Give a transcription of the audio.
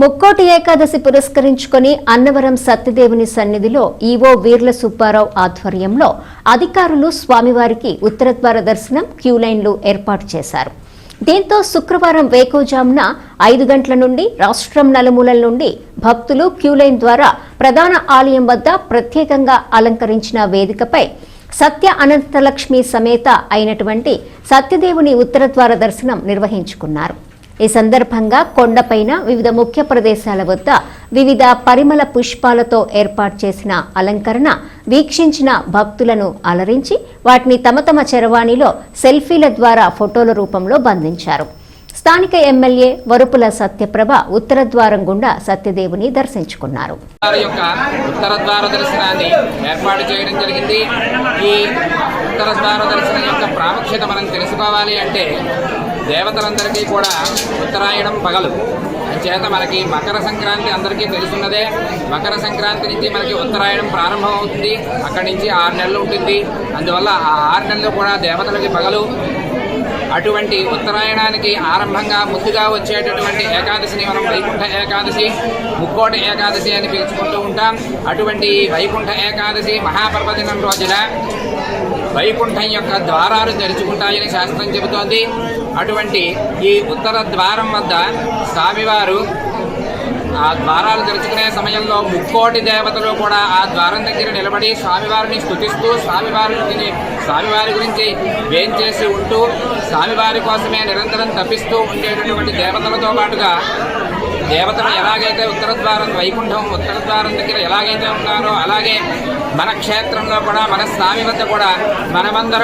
ముక్కోటి ఏకాదశి పురస్కరించుకొని అన్నవరం సత్యదేవుని సన్నిధిలో ఈవో వీర్ల సుబ్బారావు ఆధ్వర్యంలో అధికారులు స్వామివారికి ఉత్తరద్వార దర్శనం క్యూ లైన్లు ఏర్పాటు చేశారు. దీంతో శుక్రవారం వేకోజామున ఐదు గంటల నుండి రాష్ట్రం నలుమూలల నుండి భక్తులు క్యూ లైన్ ద్వారా ప్రధాన ఆలయం వద్ద ప్రత్యేకంగా అలంకరించిన వేదికపై సత్య అనంతలక్ష్మి సమేత అయినటువంటి సత్యదేవుని ఉత్తరద్వార దర్శనం నిర్వహించుకున్నారు. ఈ సందర్భంగా కొండపైన వివిధ ముఖ్య ప్రదేశాల వద్ద వివిధ పరిమళ పుష్పాలతో ఏర్పాటు చేసిన అలంకరణ వీక్షించిన భక్తులను అలరించి వాటిని తమ తమ చరవాణిలో సెల్ఫీల ద్వారా ఫోటోల రూపంలో బంధించారు. స్థానిక ఎమ్మెల్యే వరుపుల సత్యప్రభ ఉత్తర ద్వారం గుండా సత్యదేవుని దర్శించుకున్నారు. యొక్క ఉత్తర ద్వార దర్శనాన్ని ఏర్పాటు చేయడం జరిగింది. ఈ ఉత్తర ద్వార దర్శనం ప్రాముఖ్యత మనం తెలుసుకోవాలి అంటే దేవతలందరికీ కూడా ఉత్తరాయణం పగలు. చేత మనకి మకర సంక్రాంతి అందరికీ తెలుసున్నదే. మకర సంక్రాంతి నుంచి మనకి ఉత్తరాయణం ప్రారంభం అవుతుంది అక్కడి నుంచి ఆరు నెలలు ఉంటుంది. అందువల్ల ఆ ఆరు నెలలు కూడా దేవతలకి పగలు. అటువంటి ఉత్తరాయణానికి ఆరంభంగా ముందుగా వచ్చేటటువంటి ఏకాదశిని మనం వైకుంఠ ఏకాదశి ముక్కోటి ఏకాదశి అని పిలుచుకుంటూ ఉంటాం. అటువంటి వైకుంఠ ఏకాదశి మహాపర్వదినం రోజున వైకుంఠం యొక్క ద్వారాలు తెరుచుకుంటాయని శాస్త్రం చెబుతోంది. అటువంటి ఈ ఉత్తర ద్వారం వద్ద స్వామివారు ఆ ద్వారాలు తెరుచుకునే సమయంలో ముక్కోటి దేవతలు కూడా ఆ ద్వారం దగ్గర నిలబడి స్వామివారిని స్థుతిస్తూ స్వామివారిని స్వామివారి గురించి వేంచేసి ఉంటూ స్వామివారి కోసమే నిరంతరం తప్పిస్తూ ఉండేటటువంటి దేవతలతో పాటుగా దేవతలు ఎలాగైతే ఉత్తర ద్వారం వైకుంఠం ఉత్తర ద్వారం దగ్గర ఎలాగైతే ఉన్నారో అలాగే మన క్షేత్రంలో కూడా మన స్వామి వద్ద కూడా మనమందరం